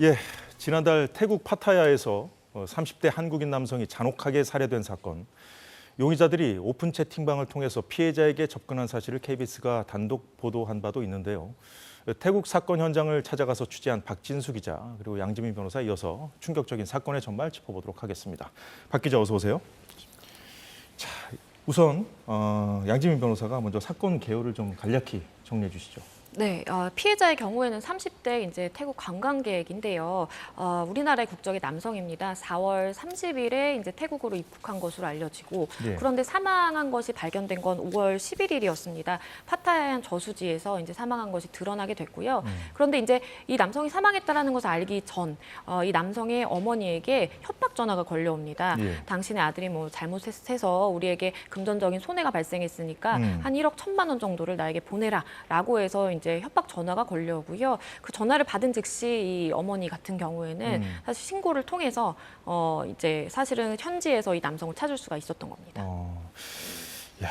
예, 지난달 태국 파타야에서 어, 30대 한국인 남성이 잔혹하게 살해된 사건. 용의자들이 오픈 채팅방을 통해서 피해자에게 접근한 사실을 KBS가 단독 보도한 바도 있는데요. 태국 사건 현장을 찾아가서 취재한 박진수 기자 그리고 양지민 변호사 이어서 충격적인 사건의 전말 짚어보도록 하겠습니다. 박 기자 어서 오세요. 자, 우선 어, 양지민 변호사가 먼저 사건 개요를 좀 간략히 정리해 주시죠. 네, 어, 피해자의 경우에는 30대 이제 태국 관광객인데요. 어, 우리나라의 국적의 남성입니다. 4월 30일에 이제 태국으로 입국한 것으로 알려지고 네. 그런데 사망한 것이 발견된 건 5월 11일이었습니다. 파타야현 저수지에서 이제 사망한 것이 드러나게 됐고요. 음. 그런데 이제 이 남성이 사망했다라는 것을 알기 전, 어, 이 남성의 어머니에게 협박 전화가 걸려옵니다. 예. 당신의 아들이 뭐 잘못해서 우리에게 금전적인 손해가 발생했으니까 음. 한 1억 1천만 원 정도를 나에게 보내라라고 해서 이제 협박 전화가 걸려오고요. 그 전화를 받은 즉시 이 어머니 같은 경우에는 음. 사실 신고를 통해서 어 이제 사실은 현지에서 이 남성을 찾을 수가 있었던 겁니다. 어, 야,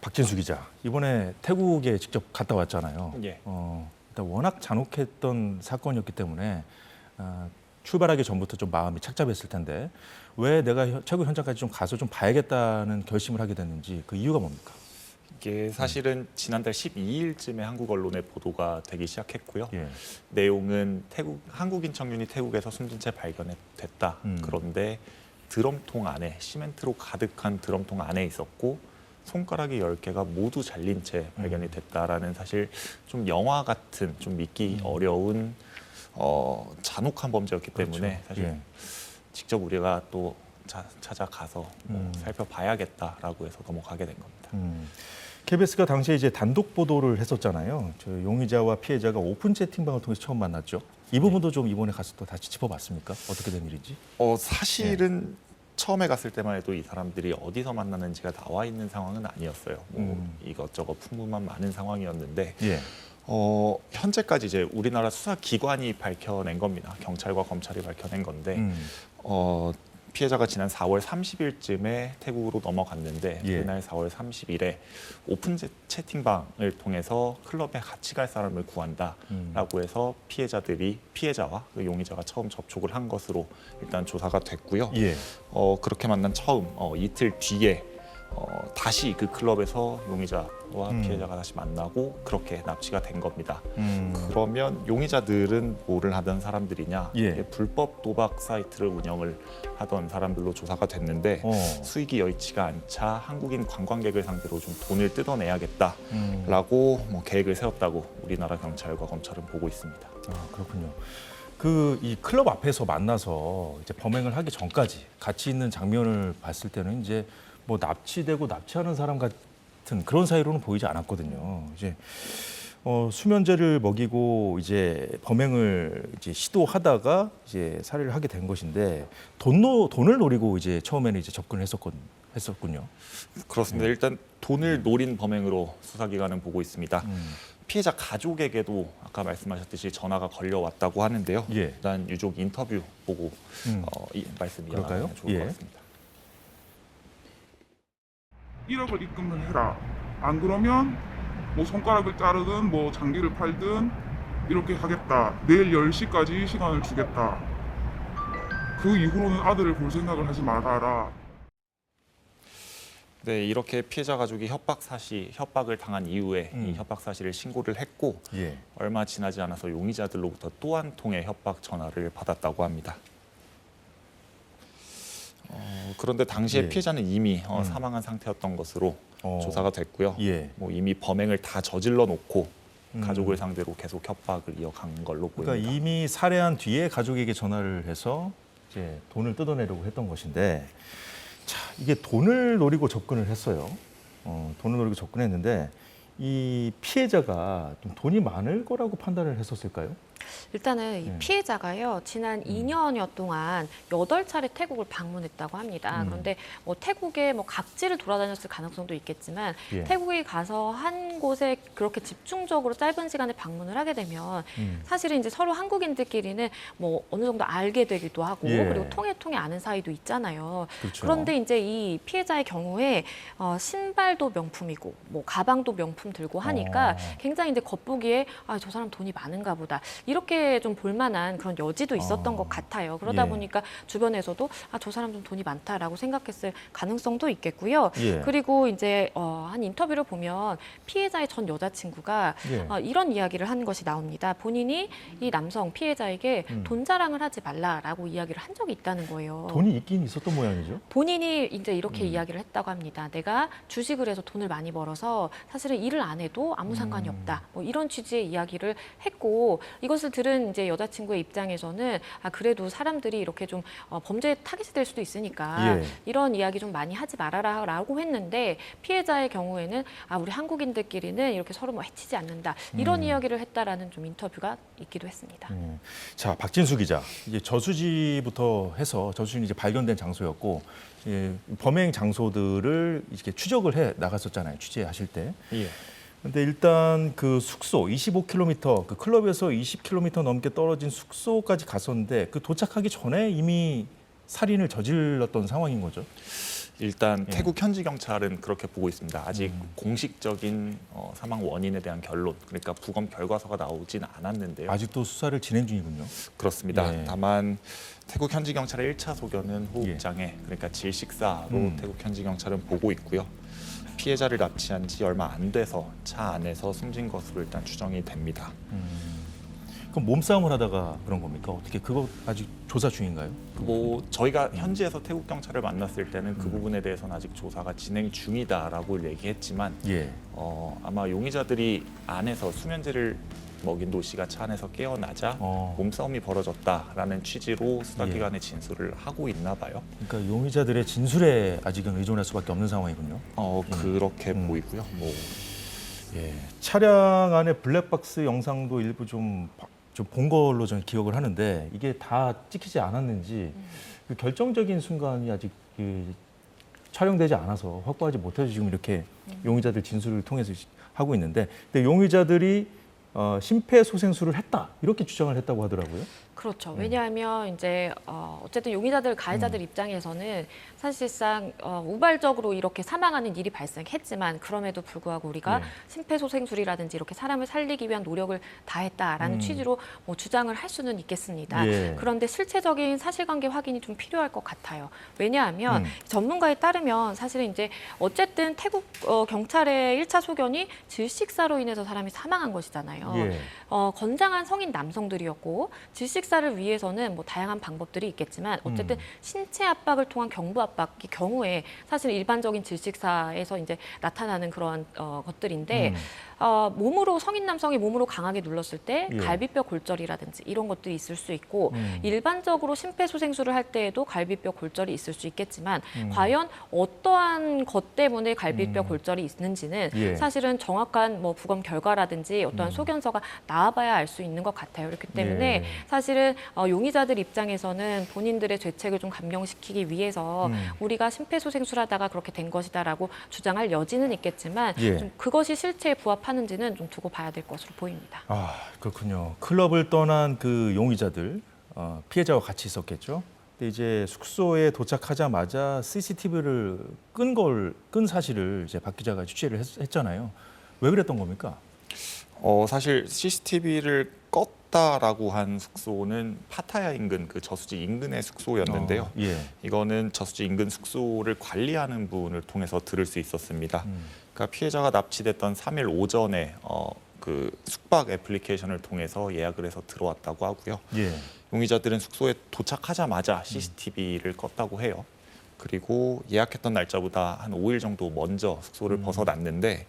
박진수 기자 이번에 태국에 직접 갔다 왔잖아요. 예. 어, 일단 워낙 잔혹했던 사건이었기 때문에 어, 출발하기 전부터 좀 마음이 착잡했을 텐데 왜 내가 현- 태국 현장까지 좀 가서 좀 봐야겠다는 결심을 하게 됐는지 그 이유가 뭡니까? 이게 사실은 지난달 12일쯤에 한국 언론에 보도가 되기 시작했고요. 예. 내용은 태국 한국인 청년이 태국에서 숨진 채 발견됐다. 음. 그런데 드럼통 안에 시멘트로 가득한 드럼통 안에 있었고 손가락이 10개가 모두 잘린 채 음. 발견이 됐다라는 사실 좀 영화 같은 좀 믿기 음. 어려운 어, 잔혹한 범죄였기 때문에 그렇죠. 사실 예. 직접 우리가 또 자- 찾아가서 뭐 음. 살펴봐야겠다라고 해서 넘어가게 된 겁니다. 음. KBS가 당시에 이제 단독 보도를 했었잖아요. 저 용의자와 피해자가 오픈 채팅방을 통해서 처음 만났죠. 이 부분도 좀 이번에 가서 또 다시 짚어봤습니까? 어떻게 된 일인지? 어 사실은 처음에 갔을 때만 해도 이 사람들이 어디서 만나는지가 나와 있는 상황은 아니었어요. 뭐 음. 이것저것 풍부만 많은 상황이었는데 예. 어 현재까지 이제 우리나라 수사 기관이 밝혀낸 겁니다. 경찰과 검찰이 밝혀낸 건데 음. 어 피해자가 지난 4월 30일쯤에 태국으로 넘어갔는데 예. 그날 4월 30일에 오픈 채- 채팅방을 통해서 클럽에 같이 갈 사람을 구한다. 음. 라고 해서 피해자들이 피해자와 그 용의자가 처음 접촉을 한 것으로 일단 조사가 됐고요. 예. 어, 그렇게 만난 처음 어, 이틀 뒤에 어, 다시 그 클럽에서 용의자와 음. 피해자가 다시 만나고 그렇게 납치가 된 겁니다. 음. 그러면 용의자들은 뭐를 하던 사람들이냐? 예. 이게 불법 도박 사이트를 운영을 하던 사람들로 조사가 됐는데 어. 수익이 여의치가 않자 한국인 관광객을 상대로 좀 돈을 뜯어내야겠다라고 음. 뭐 계획을 세웠다고 우리나라 경찰과 검찰은 보고 있습니다. 아, 그렇군요. 그 이 클럽 앞에서 만나서 이제 범행을 하기 전까지 같이 있는 장면을 봤을 때는 이제 뭐 납치되고 납치하는 사람 같은 그런 사이로는 보이지 않았거든요. 이제 어, 수면제를 먹이고 이제 범행을 이제 시도하다가 이제 살해를 하게 된 것인데 돈노 돈을 노리고 이제 처음에는 이제 접근을 했었건 했었군요. 그렇습니다. 네. 일단 돈을 노린 범행으로 수사기관은 보고 있습니다. 음. 피해자 가족에게도 아까 말씀하셨듯이 전화가 걸려왔다고 하는데요. 예. 일단 유족 인터뷰 보고 음. 어, 이 말씀? 이어가면 좋을 예. 것 같습니다. 1억을 입금을 해라. 안 그러면 뭐 손가락을 자르든 뭐 장기를 팔든 이렇게 하겠다. 내일 10시까지 시간을 주겠다. 그 이후로는 아들을 볼 생각을 하지 말아라. 네, 이렇게 피해자 가족이 협박 사실 협박을 당한 이후에 음. 이 협박 사실을 신고를 했고 예. 얼마 지나지 않아서 용의자들로부터 또 한 통의 협박 전화를 받았다고 합니다. 어, 그런데 당시에 예. 피해자는 이미 어, 음. 사망한 상태였던 것으로 어. 조사가 됐고요. 예. 뭐 이미 범행을 다 저질러 놓고 음. 가족을 상대로 계속 협박을 이어간 걸로 보입니다. 그러니까 이미 살해한 뒤에 가족에게 전화를 해서 이제 돈을 뜯어내려고 했던 것인데 자 이게 돈을 노리고 접근을 했어요. 어, 돈을 노리고 접근했는데 이 피해자가 좀 돈이 많을 거라고 판단을 했었을까요? 일단은 이 예. 피해자가요 지난 2년여 동안 여덟 차례 태국을 방문했다고 합니다. 음. 그런데 뭐 태국에 뭐 각지를 돌아다녔을 가능성도 있겠지만 예. 태국에 가서 한 곳에 그렇게 집중적으로 짧은 시간에 방문을 하게 되면 음. 사실은 이제 서로 한국인들끼리는 뭐 어느 정도 알게 되기도 하고 예. 그리고 통해 통해 아는 사이도 있잖아요. 그렇죠. 그런데 이제 이 피해자의 경우에 어, 신발도 명품이고 뭐 가방도 명품 들고 하니까 어. 굉장히 이제 겉보기에 아 저 사람 돈이 많은가 보다 이렇게 좀 볼만한 그런 여지도 있었던 아. 것 같아요. 그러다 예. 보니까 주변에서도 아, 저 사람 좀 돈이 많다라고 생각했을 가능성도 있겠고요. 예. 그리고 이제 어, 한 인터뷰를 보면 피해자의 전 여자친구가 예. 어, 이런 이야기를 한 것이 나옵니다. 본인이 이 남성 피해자에게 음. 돈 자랑을 하지 말라라고 이야기를 한 적이 있다는 거예요. 돈이 있긴 있었던 모양이죠. 본인이 이제 이렇게 음. 이야기를 했다고 합니다. 내가 주식을 해서 돈을 많이 벌어서 사실은 일을 안 해도 아무 상관이 음. 없다. 뭐 이런 취지의 이야기를 했고 이것을 들은 이제 여자친구의 입장에서는 아 그래도 사람들이 이렇게 좀 어, 범죄 타깃이 될 수도 있으니까 예. 이런 이야기 좀 많이 하지 말아라라고 했는데 피해자의 경우에는 아 우리 한국인들끼리는 이렇게 서로 뭐 해치지 않는다 이런 음. 이야기를 했다라는 좀 인터뷰가 있기도 했습니다. 음. 자, 박진수 기자. 이제 저수지부터 해서 저수지는 이제 발견된 장소였고 예, 범행 장소들을 이렇게 추적을 해 나갔었잖아요. 취재하실 때. 예. 근데 일단 그 숙소 25km 그 클럽에서 20km 넘게 떨어진 숙소까지 갔었는데 그 도착하기 전에 이미 살인을 저질렀던 상황인 거죠. 일단 예. 태국 현지 경찰은 그렇게 보고 있습니다. 아직 음. 공식적인 어, 사망 원인에 대한 결론, 그러니까 부검 결과서가 나오진 않았는데요. 아직도 수사를 진행 중이군요. 그렇습니다. 예. 다만 태국 현지 경찰의 1차 소견은 호흡장애, 그러니까 질식사로 음. 태국 현지 경찰은 보고 있고요. 피해자를 납치한 지 얼마 안 돼서 차 안에서 숨진 것으로 일단 추정이 됩니다. 음. 그럼 몸싸움을 하다가 그런 겁니까? 어떻게 그거 아직 조사 중인가요? 뭐 저희가 현지에서 태국 경찰을 만났을 때는 그 음. 부분에 대해서는 아직 조사가 진행 중이다라고 얘기했지만 예. 어, 아마 용의자들이 안에서 수면제를 먹인 도 씨가 차 안에서 깨어나자 어. 몸싸움이 벌어졌다라는 취지로 예. 수사기관에 진술을 하고 있나 봐요. 그러니까 용의자들의 진술에 아직은 의존할 수밖에 없는 상황이군요. 어, 그렇게 음. 보이고요. 뭐 예. 차량 안에 블랙박스 영상도 일부 좀 좀 본 걸로 저는 기억을 하는데 이게 다 찍히지 않았는지 그 결정적인 순간이 아직 그 촬영되지 않아서 확보하지 못해서 지금 이렇게 용의자들 진술을 통해서 하고 있는데 근데 용의자들이 어, 심폐소생술을 했다 이렇게 주장을 했다고 하더라고요. 그렇죠. 음. 왜냐하면 이제 어, 어쨌든 용의자들 가해자들 입장에서는 사실상 어, 우발적으로 이렇게 사망하는 일이 발생했지만 그럼에도 불구하고 우리가 예. 심폐소생술이라든지 이렇게 사람을 살리기 위한 노력을 다했다라는 음. 취지로 뭐 주장을 할 수는 있겠습니다. 예. 그런데 실체적인 사실관계 확인이 좀 필요할 것 같아요. 왜냐하면 음. 전문가에 따르면 사실은 이제 어쨌든 태국 어, 경찰의 1차 소견이 질식사로 인해서 사람이 사망한 것이잖아요. 예. 어, 건장한 성인 남성들이었고 질식사를 위해서는 뭐 다양한 방법들이 있겠지만 어쨌든 음. 신체 압박을 통한 경부 압박의 경우에 사실 일반적인 질식사에서 이제 나타나는 그런 어, 것들인데 음. 어, 몸으로 성인 남성이 몸으로 강하게 눌렀을 때 예. 갈비뼈 골절이라든지 이런 것들이 있을 수 있고 음. 일반적으로 심폐소생술을 할 때에도 갈비뼈 골절이 있을 수 있겠지만 음. 과연 어떠한 것 때문에 갈비뼈 음. 골절이 있는지는 예. 사실은 정확한 뭐 부검 결과라든지 어떠한 음. 소견서가 나와봐야 알 수 있는 것 같아요. 그렇기 때문에 예. 사실은 어, 용의자들 입장에서는 본인들의 죄책을 좀 감명시키기 위해서 음. 우리가 심폐소생술하다가 그렇게 된 것이다라고 주장할 여지는 있겠지만 예. 좀 그것이 실체에 부합 하는지는 좀 두고 봐야 될 것으로 보입니다. 아 그렇군요. 클럽을 떠난 그 용의자들 어, 피해자와 같이 있었겠죠. 근데 이제 숙소에 도착하자마자 CCTV를 끈 걸 끈 사실을 이제 박 기자가 취재를 했, 했잖아요. 왜 그랬던 겁니까? 어, 사실 CCTV를 껐다라고 한 숙소는 파타야 인근 그 저수지 인근의 숙소였는데요. 어, 예. 이거는 저수지 인근 숙소를 관리하는 분을 통해서 들을 수 있었습니다. 음. 그러니까 피해자가 납치됐던 3일 오전에 어, 그 숙박 애플리케이션을 통해서 예약을 해서 들어왔다고 하고요. 예. 용의자들은 숙소에 도착하자마자 CCTV를 껐다고 해요. 그리고 예약했던 날짜보다 한 5일 정도 먼저 숙소를 음. 벗어났는데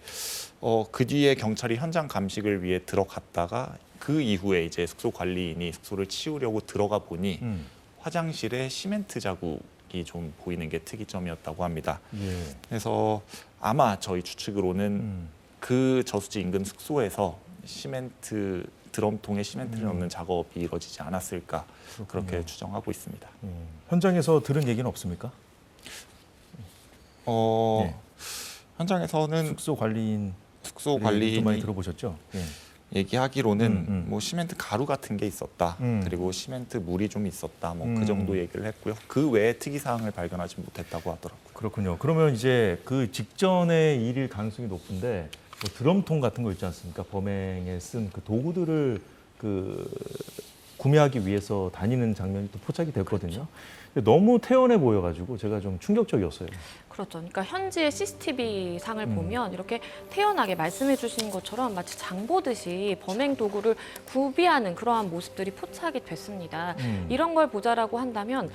어, 그 뒤에 경찰이 현장 감식을 위해 들어갔다가 그 이후에 이제 숙소 관리인이 숙소를 치우려고 들어가 보니 음. 화장실에 시멘트 자국이 좀 보이는 게 특이점이었다고 합니다. 예. 그래서 아마 저희 추측으로는 음. 그 저수지 인근 숙소에서 시멘트 드럼통에 시멘트를 음. 넣는 작업이 이루어지지 않았을까 그렇게 그렇군요. 추정하고 있습니다. 예. 현장에서 들은 얘기는 없습니까? 어, 네. 현장에서는 숙소 관리인 숙소 좀 많이 관리인이 들어보셨죠? 예. 얘기하기로는 음, 음. 뭐 시멘트 가루 같은 게 있었다. 음. 그리고 시멘트 물이 좀 있었다. 뭐그 음. 정도 얘기를 했고요. 그 외에 특이 사항을 발견하지 못했다고 하더라고요. 그렇군요. 그러면 이제 그 직전에 일일 가능성이 높은데 뭐 드럼통 같은 거 있지 않습니까? 범행에 쓴 그 도구들을 그 구매하기 위해서 다니는 장면이 또 포착이 됐거든요. 근데 너무 태연해 보여가지고 제가 좀 충격적이었어요. 그렇죠. 그러니까 현지의 CCTV 상을 음. 보면 이렇게 태연하게 말씀해 주신 것처럼 마치 장 보듯이 범행 도구를 구비하는 그러한 모습들이 포착이 됐습니다. 음. 이런 걸 보자라고 한다면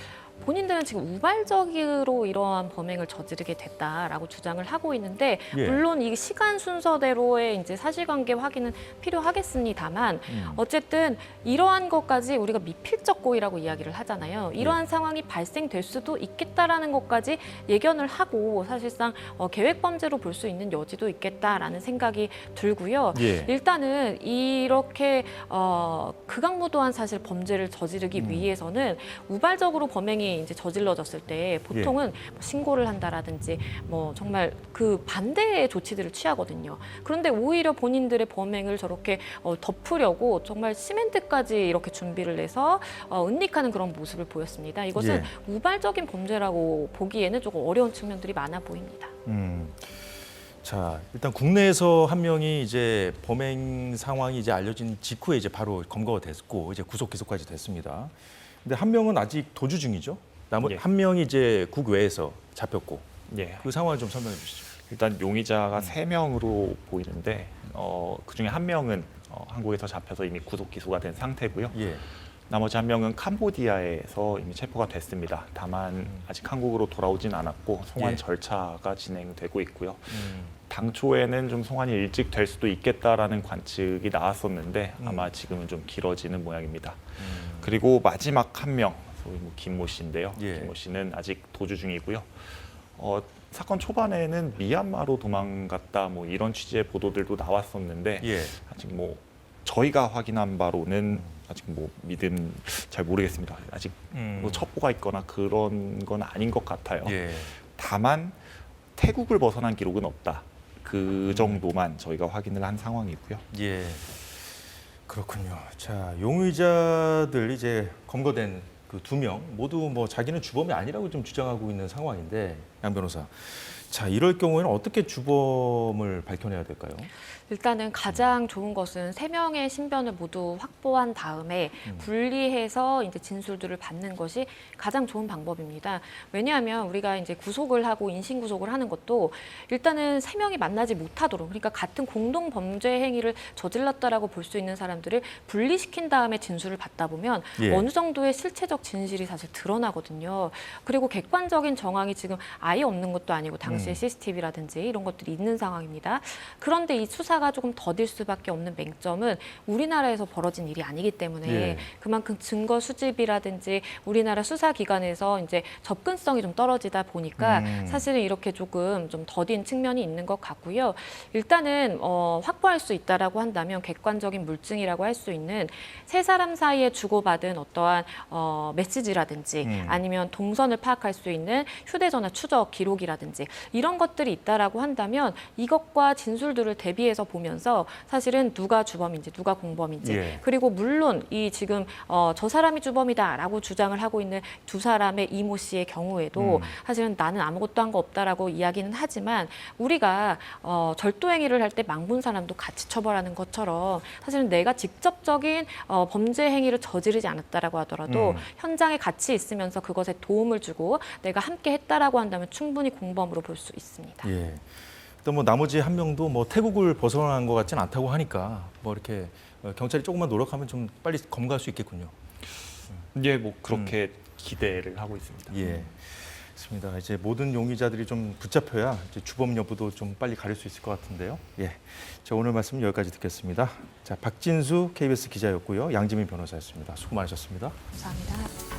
본인들은 지금 우발적으로 이러한 범행을 저지르게 됐다라고 주장을 하고 있는데 예. 물론 이 시간 순서대로의 이제 사실관계 확인은 필요하겠습니다만 음. 어쨌든 이러한 것까지 우리가 미필적 고의라고 이야기를 하잖아요. 네. 이러한 상황이 발생될 수도 있겠다라는 것까지 예견을 하고 사실상 어, 계획 범죄로 볼 수 있는 여지도 있겠다라는 생각이 들고요. 예. 일단은 이렇게 어, 극악무도한 사실 범죄를 저지르기 음. 위해서는 우발적으로 범행이 이제 저질러졌을 때 보통은 예. 뭐 신고를 한다라든지 뭐 정말 그 반대의 조치들을 취하거든요. 그런데 오히려 본인들의 범행을 저렇게 어, 덮으려고 정말 시멘트까지 이렇게 준비를 해서 어, 은닉하는 그런 모습을 보였습니다. 이것은 예. 우발적인 범죄라고 보기에는 조금 어려운 측면들이 많아 보입니다. 음. 자, 일단 국내에서 한 명이 이제 범행 상황이 이제 알려진 직후에 이제 바로 검거가 됐고 이제 구속 기소까지 됐습니다. 근데 한 명은 아직 도주 중이죠. 나머 예. 한 명이 이제 국외에서 잡혔고 예. 그 상황을 좀 설명해 주시죠. 일단 용의자가 음. 세 명으로 보이는데 어, 그중에 한 명은 어, 한국에서 잡혀서 이미 구속 기소가 된 상태고요. 예. 나머지 한 명은 캄보디아에서 이미 체포가 됐습니다. 다만 아직 한국으로 돌아오진 않았고 송환 음. 예. 절차가 진행되고 있고요. 음. 당초에는 좀 송환이 일찍 될 수도 있겠다라는 관측이 나왔었는데 음. 아마 지금은 좀 길어지는 모양입니다. 음. 그리고 마지막 한 명, 소위 뭐 김모 씨인데요. 예. 김모 씨는 아직 도주 중이고요. 어, 사건 초반에는 미얀마로 도망갔다 뭐 이런 취지의 보도들도 나왔었는데 예. 아직 뭐 저희가 확인한 바로는 아직 뭐 믿음 잘 모르겠습니다. 아직 음. 뭐 첩보가 있거나 그런 건 아닌 것 같아요. 예. 다만 태국을 벗어난 기록은 없다. 그 정도만 저희가 확인을 한 상황이고요. 예. 그렇군요. 자, 용의자들 이제 검거된 그 두 명 모두 뭐 자기는 주범이 아니라고 좀 주장하고 있는 상황인데 양 변호사. 자, 이럴 경우에는 어떻게 주범을 밝혀내야 될까요? 일단은 가장 좋은 것은 세 명의 신변을 모두 확보한 다음에 음. 분리해서 이제 진술들을 받는 것이 가장 좋은 방법입니다. 왜냐하면 우리가 이제 구속을 하고 인신 구속을 하는 것도 일단은 세 명이 만나지 못하도록 그러니까 같은 공동 범죄 행위를 저질렀다라고 볼 수 있는 사람들을 분리시킨 다음에 진술을 받다 보면 예. 어느 정도의 실체적 진실이 사실 드러나거든요. 그리고 객관적인 정황이 지금 아예 없는 것도 아니고 당시에 음. CCTV라든지 이런 것들이 있는 상황입니다. 그런데 이 수사 가 조금 더딜 수밖에 없는 맹점은 우리나라에서 벌어진 일이 아니기 때문에 예. 그만큼 증거 수집이라든지 우리나라 수사기관에서 이제 접근성이 좀 떨어지다 보니까 음. 사실은 이렇게 조금 좀 더딘 측면이 있는 것 같고요. 일단은 어, 확보할 수 있다라고 한다면 객관적인 물증이라고 할 수 있는 세 사람 사이에 주고받은 어떠한 어, 메시지라든지 음. 아니면 동선을 파악할 수 있는 휴대전화 추적 기록이라든지 이런 것들이 있다라고 한다면 이것과 진술들을 대비해서 보면서 사실은 누가 주범인지 누가 공범인지 예. 그리고 물론 이 지금 어, 저 사람이 주범이다라고 주장을 하고 있는 두 사람의 이모 씨의 경우에도 음. 사실은 나는 아무것도 한 거 없다라고 이야기는 하지만 우리가 어, 절도 행위를 할 때 망본 사람도 같이 처벌하는 것처럼 사실은 내가 직접적인 어, 범죄 행위를 저지르지 않았다라고 하더라도 음. 현장에 같이 있으면서 그것에 도움을 주고 내가 함께 했다라고 한다면 충분히 공범으로 볼 수 있습니다. 예. 또 뭐 나머지 한 명도 뭐 태국을 벗어난 것 같진 않다고 하니까 뭐 이렇게 어, 경찰이 조금만 노력하면 좀 빨리 검거할 수 있겠군요. 예, 뭐 그렇게 기대를 하고 있습니다. 예. 좋습니다. 이제 모든 용의자들이 좀 붙잡혀야 이제 주범 여부도 좀 빨리 가릴 수 있을 것 같은데요. 예. 자, 오늘 말씀 여기까지 듣겠습니다. 자, 박진수 KBS 기자였고요. 양지민 변호사였습니다. 수고 많으셨습니다. 감사합니다.